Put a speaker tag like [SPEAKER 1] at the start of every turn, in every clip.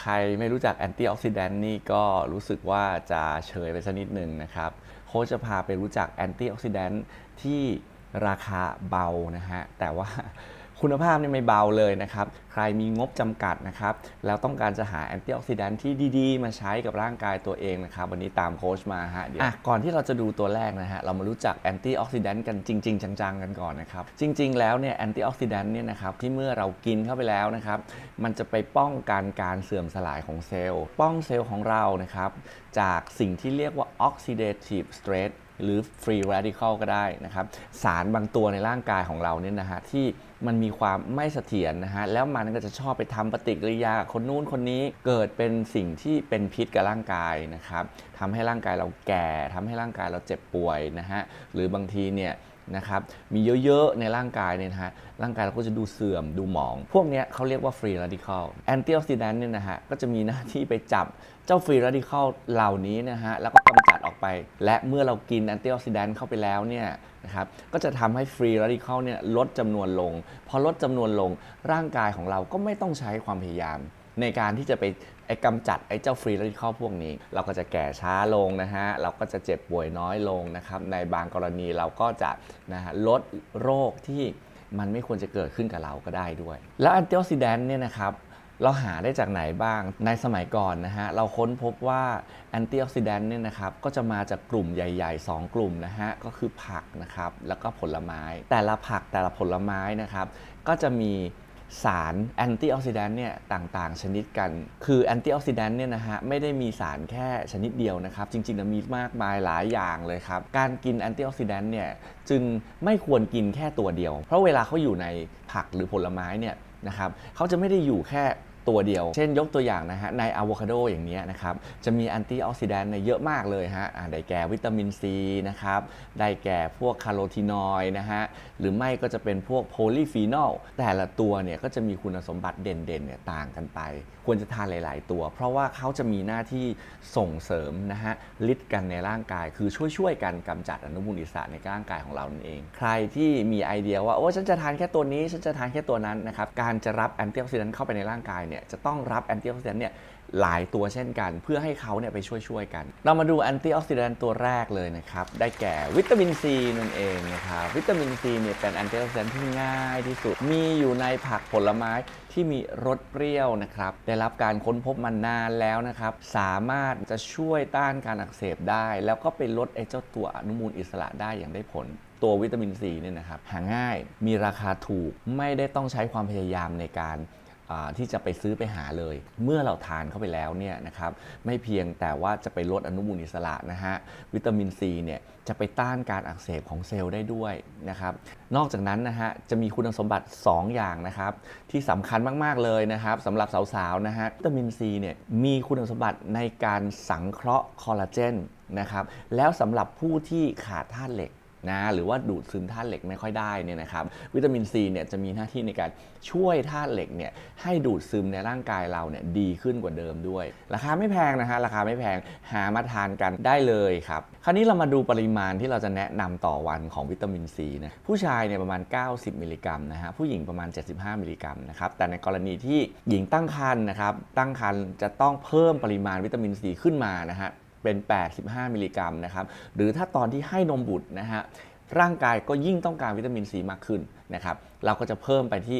[SPEAKER 1] ใครไม่รู้จักแอนตี้ออกซิแดนต์นี่ก็รู้สึกว่าจะเฉยไปสักนิดหนึ่งนะครับโค้ชจะพาไปรู้จักแอนตี้ออกซิแดนต์ที่ราคาเบานะฮะแต่ว่า คุณภาพเนี่ยไม่เบาเลยนะครับ ใครมีงบจำกัดนะครับ แล้วต้องการจะหาแอนตี้ออกซิแดนต์ที่ดีๆ มาใช้กับร่างกายตัวเองนะครับ วันนี้ตามโค้ชมาฮะเดี๋ยวอะก่อนที่เราจะดูตัวแรกนะฮะ เรามารู้จักแอนตี้ออกซิแดนต์กันจริง ๆ จังๆ กันก่อนนะครับ จริง ๆ แล้วเนี่ยแอนตี้ออกซิแดนต์เนี่ยนะครับ ที่เมื่อเรากินเข้าไปแล้วนะครับ มันจะไปป้องกันการเสื่อมสลายของเซลล์ ป้องเซลล์ของเรานะครับ จากสิ่งที่เรียกว่า oxidative stress หรือ free radical ก็ได้นะครับ สารบางตัวในร่างกายของเราเนี่ยนะฮะที่มันมีความไม่เสถียรนะฮะแล้วมันก็จะชอบไปทำปฏิกิริยากับคนนู้นคนนี้เกิดเป็นสิ่งที่เป็นพิษกับร่างกายนะครับทำให้ร่างกายเราแก่ทำให้ร่างกายเราเจ็บป่วยนะฮะหรือบางทีเนี่ยนะครับมีเยอะๆ ในร่างกายเนี่ยนะฮะร่างกายเราก็จะดูเสื่อมดูหมอง พวกนี้เขาเรียกว่า free radical antioxidant เนี่ยนะฮะก็จะมีหน้าที่ไปจับเจ้า free radical เหล่านี้นะฮะแล้วก็ ไป และเมื่อเรากิน antioxidant เข้าไปแล้วเนี่ยนะครับก็จะทำให้ free radical เนี่ยลดจำนวนลง พอลดจำนวนลงร่างกายของเราก็ไม่ต้องใช้ความพยายาม ในการที่จะไปไอ้กำจัดไอ้เจ้าฟรีรดิคอลพวกนี้ เราก็จะแก่ช้าลงนะฮะ เราก็จะเจ็บป่วยน้อยลงนะครับในบางกรณีเราก็จะนะฮะลดโรคที่มันไม่ควรจะเกิดขึ้นกับเราก็ได้ด้วย แล้วแอนตี้ออกซิแดนต์เนี่ยนะครับ เราหาได้จากไหนบ้าง ในสมัยก่อนนะฮะ เราค้นพบว่าแอนตี้ออกซิแดนต์เนี่ยนะครับ ก็จะมาจากกลุ่มใหญ่ ๆ 2 กลุ่มนะฮะ ก็คือผักนะครับ แล้วก็ผลไม้ แต่ละผักแต่ละผลไม้นะครับ ก็จะมีสารแอนตี้ออกซิแดนต์เนี่ยต่างๆ ชนิดกัน คือแอนตี้ออกซิแดนต์เนี่ยนะฮะไม่ได้มีสารแค่ชนิดเดียวนะครับ จริงๆมีมากมายหลายอย่างเลยครับ การกินแอนตี้ออกซิแดนต์เนี่ยจึงไม่ควรกินแค่ตัวเดียว เพราะเวลาเขาอยู่ในผักหรือผลไม้เนี่ยนะครับเขาจะไม่ได้อยู่แค่ ตัวเดียว เช่นยกตัวอย่างนะฮะในอะโวคาโดอย่างนี้นะครับจะมีแอนตี้ออกซิแดนต์เนี่ยเยอะมากเลยฮะได้แก่วิตามินซีนะครับได้แก่พวกคาร์โรทีนอยด์นะฮะหรือไม่ก็จะเป็นพวกโพลีฟีนอลแต่ละตัวเนี่ยก็จะมีคุณสมบัติเด่นๆเนี่ยต่างกันไป ควรจะทานหลาย ๆ ตัว เพราะว่าเขาจะมีหน้าที่ส่งเสริมนะฮะฤทธิ์กันในร่างกาย คือช่วยๆกันกำจัดอนุมูลอิสระในร่างกายของเรานั่นเอง ใครที่มีไอเดียว่าโอ้ฉันจะทานแค่ตัวนี้ฉันจะทานแค่ตัวนั้นนะครับการจะรับแอนตี้ออกซิแดนต์เข้าไปในร่างกายเนี่ยจะต้องรับแอนตี้ออกซิแดนต์เนี่ยหลายตัวเช่นกัน เพื่อให้เขาเนี่ยไปช่วยๆกัน เรามาดูแอนตี้ออกซิแดนต์ตัวแรกเลยนะครับ ได้แก่วิตามินซีนั่นเองนะครับวิตามินซีเนี่ยเป็นแอนตี้ออกซิแดนต์ที่ง่ายที่สุด มีอยู่ในผักผลไม้ที่มีรสเปรี้ยวนะครับ ได้รับการค้นพบมานานแล้วนะครับ สามารถจะช่วยต้านการอักเสบได้ แล้วก็ไปลดไอ้เจ้าตัวอนุมูลอิสระได้อย่างได้ผลตัววิตามินซีเนี่ยนะครับหาง่ายมีราคาถูกไม่ได้ต้องใช้ความพยายามในการ ที่จะไปซื้อไปหาเลย เมื่อเราทานเข้าไปแล้วเนี่ยนะครับไม่เพียงแต่ว่าจะไปลดอนุมูลอิสระนะฮะวิตามินซีเนี่ยจะไปต้านการอักเสบของเซลล์ได้ด้วยนะครับนอกจากนั้นนะฮะจะมีคุณสมบัติ 2 อย่างนะครับที่สำคัญมาก ๆ เลยนะครับสำหรับสาวๆนะฮะวิตามินซีเนี่ยมีคุณสมบัติในการสังเคราะห์คอลลาเจนนะครับแล้วสำหรับผู้ที่ขาดธาตุเหล็ก นะหรือว่าดูดซึมธาตุเหล็กไม่ค่อยได้เนี่ยนะครับวิตามินซีเนี่ยจะมีหน้าที่ในการช่วยธาตุเหล็กเนี่ยให้ดูดซึมในร่างกายเราเนี่ยดีขึ้นกว่าเดิมด้วย ราคาไม่แพงนะฮะราคาไม่แพงหามาทานกันได้เลยครับคราวนี้เรามาดูปริมาณที่เราจะแนะนำต่อวันของวิตามินซีนะผู้ชายเนี่ยประมาณ 90 มิลลิกรัมนะฮะผู้หญิงประมาณ 75 มิลลิกรัมนะครับแต่ในกรณีที่หญิงตั้งครรภ์นะครับตั้งครรภ์จะต้องเพิ่มปริมาณวิตามินซีขึ้นมานะฮะ เป็น 85 มิลลิกรัมนะครับ หรือถ้าตอนที่ให้นมบุตรนะฮะ ร่างกายก็ยิ่งต้องการวิตามินซีมากขึ้นนะครับ เราก็จะเพิ่มไปที่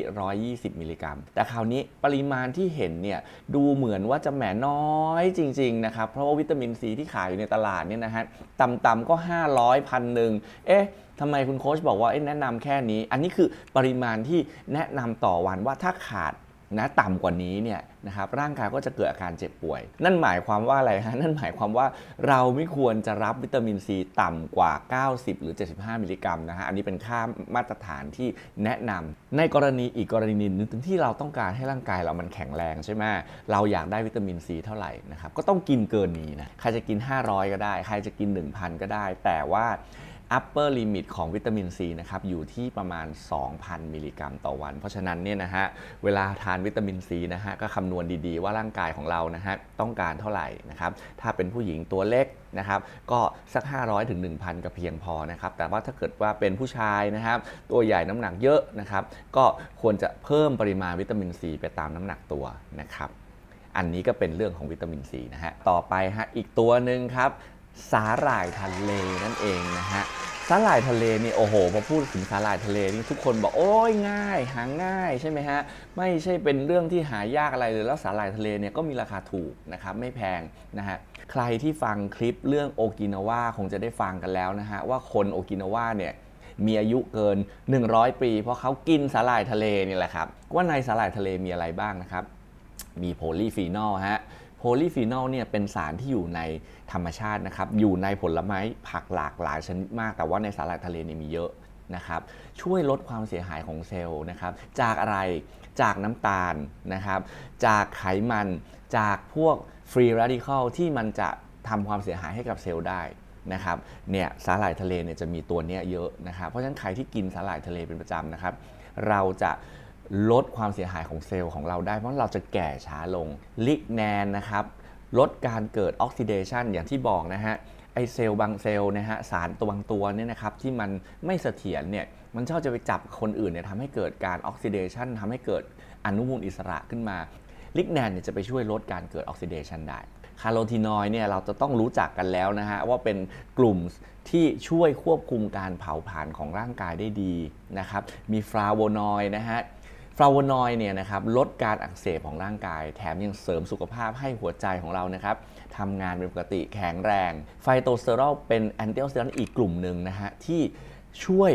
[SPEAKER 1] 120 มิลลิกรัม แต่คราวนี้ปริมาณที่เห็นเนี่ยดูเหมือนว่าจะแหมน้อยจริง ๆ นะครับ เพราะว่าวิตามินซีที่ขายอยู่ในตลาดเนี่ยนะฮะต่ำๆก็ 500พันหนึ่งเอ๊ะทำไมคุณโค้ชบอกว่าเอ๊ะแนะนำแค่นี้ อันนี้คือปริมาณที่แนะนำต่อวันว่าถ้าขาด นะต่ำกว่านี้เนี่ยนะครับร่างกายก็จะเกิดอาการเจ็บป่วย นั่นหมายความว่าอะไรฮะนั่นหมายความว่าเราไม่ควรจะรับวิตามินซีต่ำกว่า 90 หรือ 75 มิลลิกรัมนะฮะอันนี้เป็นค่ามาตรฐานที่แนะนำในกรณีอีกกรณีหนึ่งที่เราต้องการให้ร่างกายเรามันแข็งแรงใช่ไหมเราอยากได้วิตามินซีเท่าไหร่นะครับก็ต้องกินเกินนี้นะใครจะกิน 500 ก็ได้ ใครจะกิน 1,000 ก็ได้ แต่ว่า upper limit ของวิตามินซีนะครับอยู่ที่ประมาณ 2,000 มิลลิกรัมต่อวัน เพราะฉะนั้นเนี่ยนะฮะเวลาทานวิตามินซีนะฮะก็คำนวณดีๆว่าร่างกายของเรานะฮะต้องการเท่าไหร่นะครับถ้าเป็นผู้หญิงตัวเล็กนะครับก็สัก 500ถึง1,000 ก็เพียงพอนะครับแต่ว่าถ้าเกิดว่าเป็นผู้ชายนะครับตัวใหญ่น้ำหนักเยอะนะครับก็ควรจะเพิ่มปริมาณวิตามินซีไปตามน้ำหนักตัวนะครับอันนี้ก็เป็นเรื่องของวิตามินซีนะฮะต่อไปฮะอีกตัวหนึ่งครับ สาหร่ายทะเลนั่นเองนะฮะสาหร่ายทะเลนี่โอ้โหพอพูดถึงสาหร่ายทะเลนี่ทุกคนบอกโอ้ยง่าย หาง่ายใช่ไหมฮะไม่ใช่เป็นเรื่องที่หายากอะไรเลยแล้วสาหร่ายทะเลเนี่ยก็มีราคาถูกนะครับไม่แพงนะฮะใครที่ฟังคลิปเรื่องโอกินาวาคงจะได้ฟังกันแล้วนะฮะว่าคนโอกินาวาเนี่ยมีอายุเกิน 100 ปี เพราะเขากินสาหร่ายทะเลนี่แหละครับว่าในสาหร่ายทะเลมีอะไรบ้างนะครับมีโพลีฟีนอลฮะ โพลีฟีนอลเนี่ยเป็นสารที่อยู่ในธรรมชาตินะครับ อยู่ในผลไม้ผักหลากหลายชนิดมาก แต่ว่าในสาหร่ายทะเลเนี่ยมีเยอะนะครับ ช่วยลดความเสียหายของเซลล์นะครับ จากอะไร จากน้ำตาลนะครับ จากไขมัน จากพวกฟรี r a ดิคอลที่มันจะทำความเสียหายให้กับเซลล์ได้นะครับ เนี่ยสาหร่ายทะเลเนี่ยจะมีตัวเนี้ยเยอะนะครับ เพราะฉะนั้นใครที่กินสาหร่ายทะเลเป็นประจำนะครับ เราจะ ลดความเสียหายของเซลล์ของเราได้ เพราะเราจะแก่ช้าลงลิกแนนนะครับลดการเกิดออกซิเดชันอย่างที่บอกนะฮะไอเซลล์บางเซลล์นะฮะสารตัวบางตัวเนี่ยนะครับที่มันไม่เสถียรเนี่ยมันชอบจะไปจับคนอื่นเนี่ยทำให้เกิดการออกซิเดชันทำให้เกิดอนุมูลอิสระขึ้นมาลิกแนนเนี่ยจะไปช่วยลดการเกิดออกซิเดชันได้คาร์โรทีนอยเนี่ยเราจะต้องรู้จักกันแล้วนะฮะว่าเป็นกลุ่มที่ช่วยควบคุมการเผาผลาญของร่างกายได้ดีนะครับมีฟลาโวนอยด์นะฮะ ฟลาโวนอยเนี่ยนะครับลดการอักเสบของร่างกาย แถมยังเสริมสุขภาพให้หัวใจของเรานะครับทำงานเป็นปกติแข็งแรง ไฟโตสเตอรอลเป็นแอนตี้ออกซิแดนต์อีกกลุ่มหนึ่งนะฮะที่ช่วย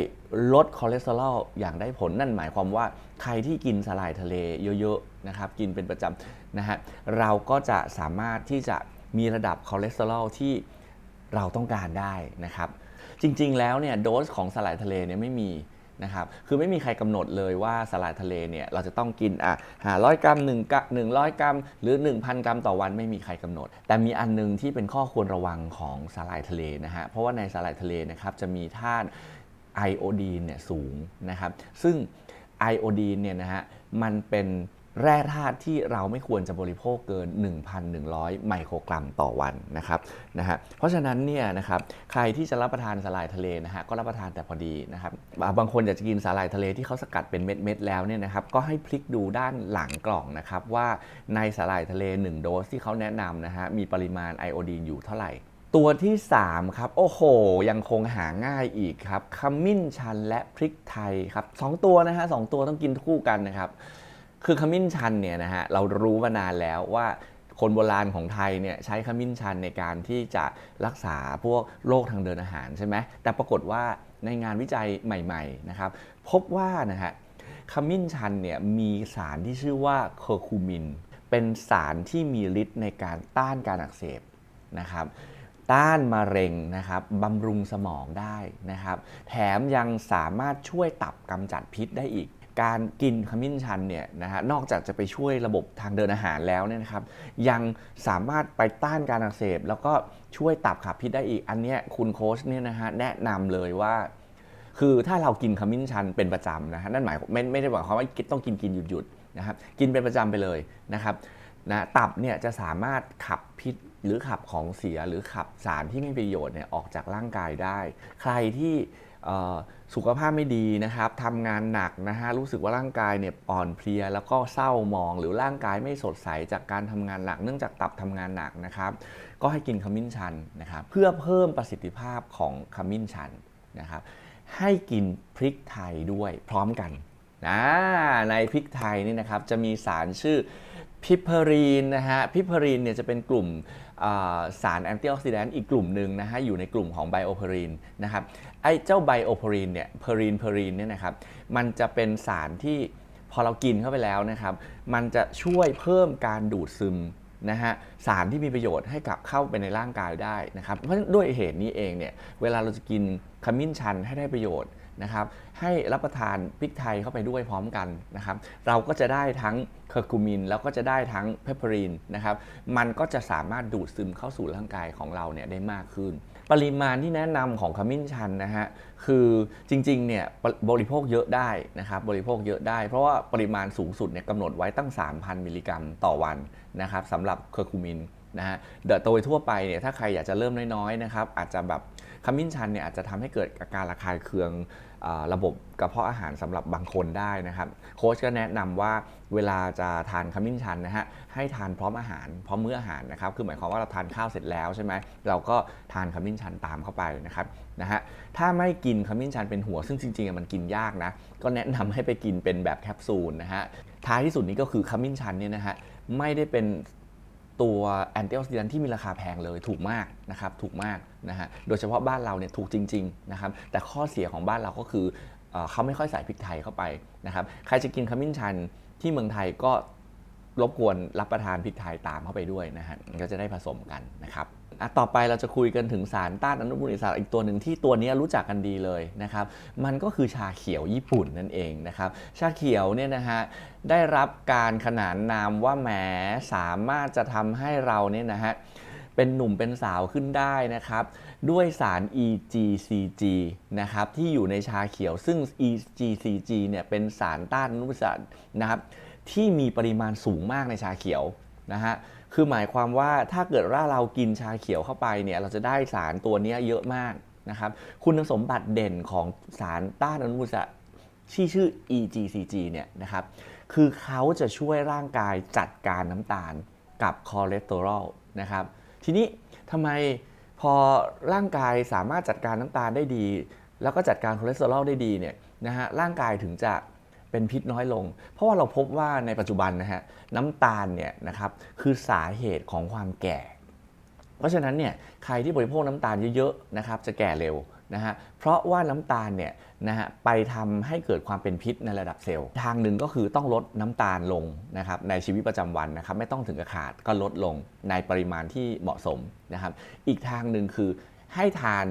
[SPEAKER 1] ลดคอเลสเตอรอลอย่างได้ผลนั่นหมายความว่าใครที่กินสลายทะเลเยอะๆนะครับกินเป็นประจำนะฮะเราก็จะสามารถที่จะมีระดับคอเลสเตอรอลที่เราต้องการได้นะครับจริงๆแล้วเนี่ยโดสของสลายทะเลเนี่ยไม่มี นะครับคือไม่มีใครกำหนดเลยว่าสลายทะเลเนี่ยเราจะต้องกินอะหาร้อยกรัมหนึ่งกะ100กรัม หรือ 1,000 กรัมต่อวันไม่มีใครกำหนด แต่มีอันหนึงที่เป็นข้อควรระวังของสลายทะเลนะฮะเพราะว่าในสลายทะเลนะครับจะมีธาตุไอโอดีนเนี่ยสูงนะครับซึ่งไอโอดีนเนี่ยนะฮะมันเป็น แร่ธาตุที่เราไม่ควรจะบริโภคเกิน 1,100 ไมโครกรัมต่อวันนะครับนะฮะเพราะฉะนั้นเนี่ยนะครับใครที่จะรับประทานสาหร่ายทะเลนะฮะก็รับประทานแต่พอดีนะครับบางคนอยากจะกินสาหร่ายทะเลที่เขาสกัดเป็นเม็ดๆแล้วเนี่ยนะครับก็ให้พลิกดูด้านหลังกล่องนะครับว่าในสาหร่ายทะเล 1 โดสที่เขาแนะนำนะฮะมีปริมาณไอโอดีนอยู่เท่าไหร่ตัวที่ 3 ครับ โอ้โห ยังคงหาง่ายอีกครับขมิ้นชันและพริกไทยครับสองตัวนะฮะสองตัวต้องกินคู่กันนะครับ คือขมิ้นชันเนี่ยนะฮะเรารู้มานานแล้วว่าคนโบราณของไทยเนี่ยใช้ขมิ้นชันในการที่จะรักษาพวกโรคทางเดินอาหารใช่ไหมแต่ปรากฏว่าในงานวิจัยใหม่ๆนะครับพบว่านะฮะขมิ้นชันเนี่ยมีสารที่ชื่อว่าเคอร์คูมิน เป็นสารที่มีฤทธิ์ในการต้านการอักเสบนะครับต้านมะเร็งนะครับบำรุงสมองได้นะครับ แถมยังสามารถช่วยตับกำจัดพิษได้อีก การกินขมิ้นชันเนี่ยนะฮะนอกจากจะไปช่วยระบบทางเดินอาหารแล้วเนี่ยนะครับ ยังสามารถไปต้านการอักเสบ แล้วก็ช่วยตับขับพิษได้อีก อันเนี้ยคุณโค้ชเนี่ยนะฮะแนะนำเลยว่า คือถ้าเรากินขมิ้นชันเป็นประจำนะฮะนั่นหมายไม่ไม่ได้หมายความว่าต้องกินกินหยุดหยุดนะครับกินเป็นประจำไปเลยนะครับนะตับเนี่ยจะสามารถขับพิษหรือขับของเสียหรือขับสารที่ไม่ประโยชน์เนี่ยออกจากร่างกายได้ ใครที่ สุขภาพไม่ดีนะครับทำงานหนักนะฮะรู้สึกว่าร่างกายเนี่ยอ่อนเพลีย แล้วก็เศร้ามองหรือร่างกายไม่สดใสจากการทำงานหนัก เนื่องจากตับทำงานหนักนะครับ ก็ให้กินขมิ้นชันนะครับเพื่อเพิ่มประสิทธิภาพของขมิ้นชันนะครับ ให้กินพริกไทยด้วยพร้อมกันนะในพริกไทยนี่นะครับจะมีสารชื่อพิพรีนนะฮะพิพรีนเนี่ยจะเป็นกลุ่ม สารแอนตี้ออกซิแดนต์อีกกลุ่มหนึ่งนะฮะอยู่ในกลุ่มของไบโอเพอรีนนะครับไอ้เจ้าไบโอเพอรีนเนี่ยเพอรีนเพอรีนเนี่ยนะครับมันจะเป็นสารที่พอเรากินเข้าไปแล้วนะครับ มันจะช่วยเพิ่มการดูดซึมนะฮะสารที่มีประโยชน์ให้กับเข้าไปในร่างกายได้นะครับเพราะด้วยเหตุนี้เองเนี่ยเวลาเราจะกินขมิ้นชันให้ได้ประโยชน์ นะครับให้รับประทานพริกไทยเข้าไปด้วยพร้อมกันนะครับเราก็จะได้ทั้งเคอร์คูมินแล้วก็จะได้ทั้งเพปเปอรีนนะครับมันก็จะสามารถดูดซึมเข้าสู่ร่างกายของเราเนี่ยได้มากขึ้น ปริมาณที่แนะนำของขมิ้นชันนะฮะคือจริงๆเนี่ยบริโภคเยอะได้นะครับบริโภคเยอะได้ เพราะว่าปริมาณสูงสุดเนี่ยกำหนดไว้ตั้ง 3,000 มิลลิกรัมต่อวันนะครับสำหรับเคอร์คูมินนะฮะเดโดยทั่วไปเนี่ยถ้าใครอยากจะเริ่มน้อยๆนะครับอาจจะแบบ ขมิ้นชันเนี่ยอาจจะทำให้เกิดอาการระคายเคืองอระบบกระเพาะอาหารสำหรับบางคนได้นะครับ โค้ชก็แนะนำว่าเวลาจะทานขมิ้นชันนะฮะให้ทานพร้อมอาหารพร้อมมื้ออาหารนะครับคือหมายความว่าเราทานข้าวเสร็จแล้วใช่ไหมเราก็ทานขมิ้นชันตามเข้าไปนะครับนะฮะถ้าไม่กินขมิ้นชันเป็นหัวซึ่งจริงๆมันกินยากนะก็แนะนำให้ไปกินเป็นแบบแคปซูลนะฮะท้ายที่สุดนี้ก็คือขมิ้นชันเนี่ยนะฮะไม่ได้เป็น ตัวแอนตี้ออกซิแดนที่มีราคาแพงเลยถูกมากนะครับถูกมากนะฮะโดยเฉพาะบ้านเราเนี่ยถูกจริงๆนะครับแต่ข้อเสียของบ้านเราก็คือเออเขาไม่ค่อยใส่พริกไทยเข้าไปนะครับใครจะกินขมิ้นชันที่เมืองไทยก็รบกวนรับประทานพริกไทยตามเข้าไปด้วยนะฮะก็จะได้ผสมกันนะครับ ต่อไปเราจะคุยกันถึงสารต้านอนุมูลอิสระอีกตัวหนึ่งที่ตัวนี้รู้จักกันดีเลยนะครับมันก็คือชาเขียวญี่ปุ่นนั่นเองนะครับชาเขียวเนี่ยนะฮะได้รับการขนานนามว่าแหมสามารถจะทำให้เราเนี่ยนะฮะเป็นหนุ่มเป็นสาวขึ้นได้นะครับ ด้วยสาร EGCG นะครับที่อยู่ในชาเขียวซึ่ง EGCG เนี่ยเป็นสารต้านอนุมูลอิสระนะครับที่มีปริมาณสูงมากในชาเขียวนะฮะ คือหมายความว่าถ้าเกิดว่าเรากินชาเขียวเข้าไปเนี่ยเราจะได้สารตัวนี้เยอะมากนะครับ คุณสมบัติเด่นของสารต้านอนุมูลอิสระที่ชื่อ EGCG เนี่ยนะครับ คือเขาจะช่วยร่างกายจัดการน้ำตาลกับคอเลสเตอรอลนะครับ ทีนี้ทำไมพอร่างกายสามารถจัดการน้ำตาลได้ดี แล้วก็จัดการคอเลสเตอรอลได้ดีเนี่ยนะฮะร่างกายถึงจะ เป็นพิษน้อยลง เพราะว่าเราพบว่าในปัจจุบันนะฮะน้ำตาลเนี่ยนะครับคือสาเหตุของความแก่ เพราะฉะนั้นเนี่ยใครที่บริโภคน้ำตาลเยอะๆนะครับจะแก่เร็วนะฮะเพราะว่าน้ำตาลเนี่ยนะฮะไปทำให้เกิดความเป็นพิษในระดับเซลล์ ทางหนึ่งก็คือต้องลดน้ำตาลลงนะครับในชีวิตประจำวันนะครับไม่ต้องถึงกับขาดก็ลดลงในปริมาณที่เหมาะสมนะครับอีกทางหนึ่งคือให้ทาน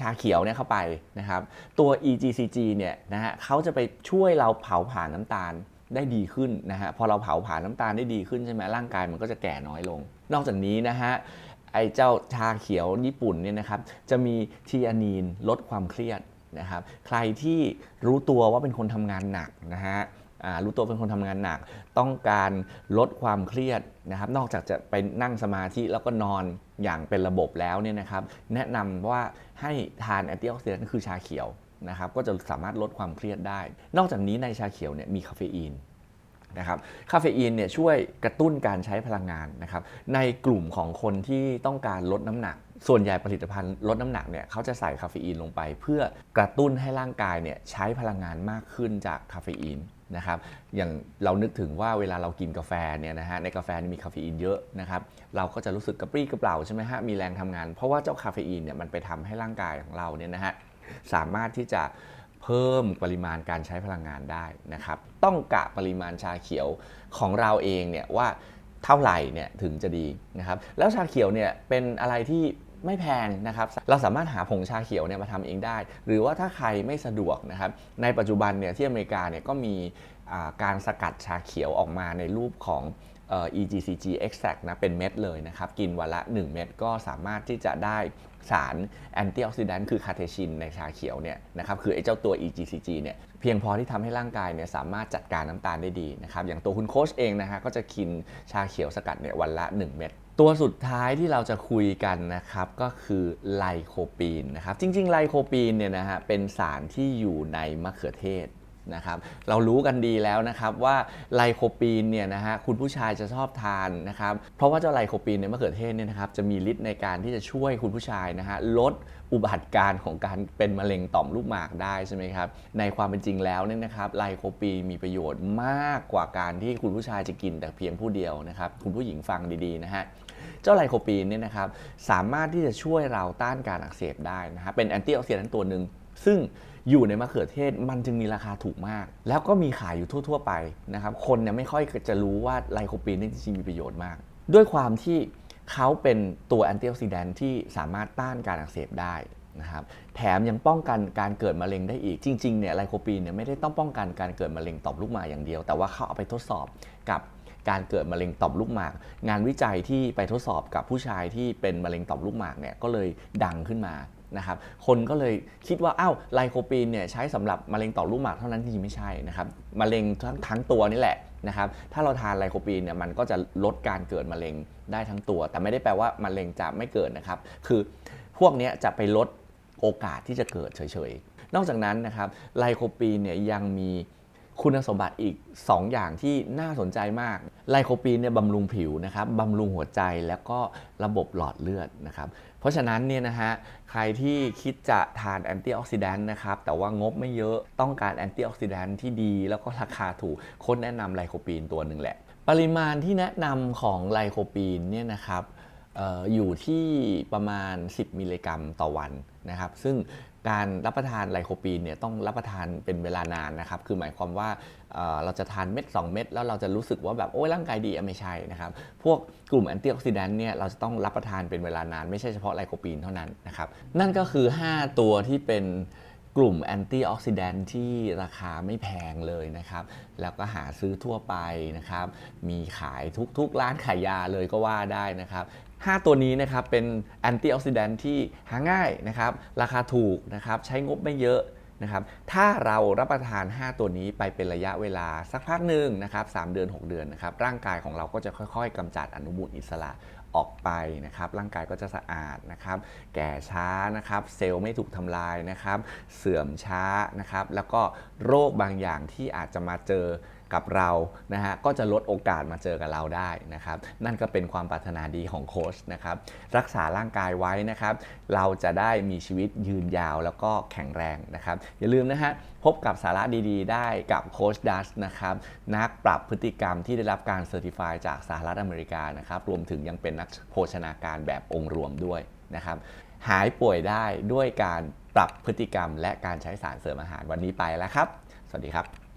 [SPEAKER 1] ชาเขียวเนี่ยเข้าไปนะครับ ตัว EGCG เนี่ยนะฮะเขาจะไปช่วยเราเผาผลาญน้ำตาลได้ดีขึ้นนะฮะพอเราเผาผลาญน้ำตาลได้ดีขึ้นใช่ไหมร่างกายมันก็จะแก่น้อยลง นอกจากนี้นะฮะไอ้เจ้าชาเขียวญี่ปุ่นเนี่ยนะครับจะมีทีอานีนลดความเครียดนะครับใครที่รู้ตัวว่าเป็นคนทำงานหนักนะฮะอ่ารู้ตัวเป็นคนทำงานหนัก ต้องการลดความเครียดนะครับ นอกจากจะไปนั่งสมาธิแล้วก็นอน อย่างเป็นระบบแล้วเนี่ยนะครับ แนะนำว่าให้ทานแอนตี้ออกซิแดนต์คือชาเขียวนะครับก็จะสามารถลดความเครียดได้ นอกจากนี้ในชาเขียวเนี่ยมีคาเฟอีนนะครับคาเฟอีนเนี่ยช่วยกระตุ้นการใช้พลังงานนะครับในกลุ่มของคนที่ต้องการลดน้ำหนัก ส่วนใหญ่ผลิตภัณฑ์ลดน้ำหนักเนี่ยเขาจะใส่คาเฟอีนลงไป เพื่อกระตุ้นให้ร่างกายเนี่ยใช้พลังงานมากขึ้นจากคาเฟอีนนะครับอย่างเรานึกถึงว่าเวลาเรากินกาแฟเนี่ยนะฮะในกาแฟมีคาเฟอีนเยอะนะครับ เราก็จะรู้สึกกระปรี้กระเปร่าใช่ไหมฮะมีแรงทำงาน เพราะว่าเจ้าคาเฟอีนเนี่ยมันไปทำให้ร่างกายของเราเนี่ยนะฮะสามารถที่จะเพิ่มปริมาณการใช้พลังงานได้นะครับต้องกะปริมาณชาเขียวของเราเองเนี่ยว่าเท่าไหร่เนี่ยถึงจะดีนะครับแล้วชาเขียวเนี่ยเป็นอะไรที่ไม่แพงนะครับ เราสามารถหาผงชาเขียวเนี่ยมาทำเองได้ หรือว่าถ้าใครไม่สะดวกนะครับ ในปัจจุบันเนี่ยที่อเมริกาเนี่ยก็มีการสกัดชาเขียวออกมาในรูปของ EGCG extract นะเป็นเม็ดเลยนะครับ กินวันละ 1 เม็ดก็สามารถที่จะได้สารแอนตี้ออกซิแดนต์คือคาเทชินในชาเขียวเนี่ยนะครับคือไอ้เจ้าตัว EGCG เนี่ยเพียงพอที่ทำให้ร่างกายเนี่ยสามารถจัดการน้ำตาลได้ดีนะครับอย่างตัวคุณโค้ชเองนะฮะก็จะกินชาเขียวสกัดเนี่ยวันละ 1 เม็ดตัวสุดท้ายที่เราจะคุยกันนะครับก็คือไลโคปีนนะครับจริงๆไลโคปีนเนี่ยนะฮะเป็นสารที่อยู่ในมะเขือเทศ นะครับเรารู้กันดีแล้วนะครับว่าไลโคปีนเนี่ยนะฮะคุณผู้ชายจะชอบทานนะครับเพราะว่าเจ้าไลโคปีนในมะเขือเทศเนี่ยนะครับจะมีฤทธิ์ในการที่จะช่วยคุณผู้ชายนะฮะลดอุบัติการณ์ของการเป็นมะเร็งต่อมลูกหมากได้ใช่ไหมครับในความเป็นจริงแล้วเนี่ยนะครับไลโคปีนมีประโยชน์มากกว่าการที่คุณผู้ชายจะกินแต่เพียงผู้เดียวนะครับคุณผู้หญิงฟังดีๆนะฮะเจ้าไลโคปีนเนี่ยนะครับสามารถที่จะช่วยเราต้านการอักเสบได้นะครับเป็นแอนตี้ออกซิแดนต์ตัวหนึ่งซึ่ง อยู่ในมะเขือเทศมันจึงมีราคาถูกมาก แล้วก็มีขายอยู่ทั่ว ๆ ไปนะครับ คนเนี่ยไม่ค่อยจะรู้ว่าไลโคปีนนี่จริงๆมีประโยชน์มาก ด้วยความที่เขาเป็นตัวแอนตี้ออกซิแดนต์ที่สามารถต้านการอักเสบได้นะครับแถมยังป้องกันการเกิดมะเร็งได้อีก จริงๆเนี่ยไลโคปีนเนี่ยไม่ได้ต้องป้องกันการเกิดมะเร็งต่อมลูกหมากอย่างเดียว แต่ว่าเขาเอาไปทดสอบกับการเกิดมะเร็งต่อมลูกหมาก งานวิจัยที่ไปทดสอบกับผู้ชายที่เป็นมะเร็งต่อมลูกหมากเนี่ยก็เลยดังขึ้นมา นะครับคนก็เลยคิดว่าอ้าวไลโคปีนเนี่ยใช้สำหรับมะเร็งต่อลูกหมากเท่านั้นที่ไม่ใช่นะครับมะเร็งทั้งทั้งตัวนี่แหละนะครับถ้าเราทานไลโคปีนเนี่ยมันก็จะลดการเกิดมะเร็งได้ทั้งตัว แต่ไม่ได้แปลว่ามะเร็งจะไม่เกิดนะครับคือพวกนี้จะไปลดโอกาสที่จะเกิดเฉยๆ นอกจากนั้นนะครับไลโคปีนเนี่ยยังมี คุณสมบัติอีก 2 อย่างที่น่าสนใจมาก ไลโคปีนเนี่ยบำรุงผิวนะครับบำรุงหัวใจแล้วก็ระบบหลอดเลือดนะครับเพราะฉะนั้นเนี่ยนะฮะใครที่คิดจะทานแอนตี้ออกซิแดนต์นะครับแต่ว่างบไม่เยอะต้องการแอนตี้ออกซิแดนต์ที่ดี แล้วก็ราคาถูกคนแนะนำไลโคปีนตัวหนึ่งแหละ ปริมาณที่แนะนำของไลโคปีนเนี่ยนะครับอออยู่ที่ประมาณ 10 มิลลิกรัมต่อวันนะครับ ซึ่ง การรับประทานไลโคปีนเนี่ยต้องรับประทานเป็นเวลานานนะครับ คือหมายความว่าเเราจะทานเม็ด 2 เม็ดแล้วเราจะรู้สึกว่าแบบโอ้ยร่างกายดีไม่ใช่นะครับ พวกกลุ่มแอนตี้ออกซิแดนต์เนี่ยเราจะต้องรับประทานเป็นเวลานาน ไม่ใช่เฉพาะไลโคปีนเท่านั้นนะครับ นั่นก็คือ 5 ตัวที่เป็นกลุ่มแอนตี้ออกซิแดนต์ที่ราคาไม่แพงเลยนะครับ แล้วก็หาซื้อทั่วไปนะครับ มีขายทุกๆร้านขายยาเลยก็ว่าได้นะครับ 5 ตัวนี้นะครับเป็นแอนตี้ออกซิแดนต์ที่หาง่ายนะครับราคาถูกนะครับใช้งบไม่เยอะนะครับถ้าเรารับประทาน 5 ตัวนี้ไปเป็นระยะเวลาสักพักหนึ่งนะครับ3เดือน 6 เดือนนะครับร่างกายของเราก็จะค่อยๆกำจัดอนุมูลอิสระออกไปนะครับร่างกายก็จะสะอาดนะครับแก่ช้านะครับเซลล์ไม่ถูกทำลายนะครับเสื่อมช้านะครับแล้วก็โรคบางอย่างที่อาจจะมาเจอ กับเรานะฮะก็จะลดโอกาสมาเจอกับเราได้นะครับ นั่นก็เป็นความปรารถนาดีของโค้ชนะครับ รักษาร่างกายไว้นะครับ เราจะได้มีชีวิตยืนยาวแล้วก็แข็งแรงนะครับ อย่าลืมนะฮะพบกับสาระดีๆ ได้กับโค้ชดัสนะครับ นักปรับพฤติกรรมที่ได้รับการเซอร์ติฟายจากสหรัฐอเมริกานะครับ รวมถึงยังเป็นนักโภชนาการแบบองค์รวมด้วยนะครับ หายป่วยได้ด้วยการปรับพฤติกรรม และการใช้สารเสริมอาหารวันนี้ไปแล้วครับ สวัสดีครับ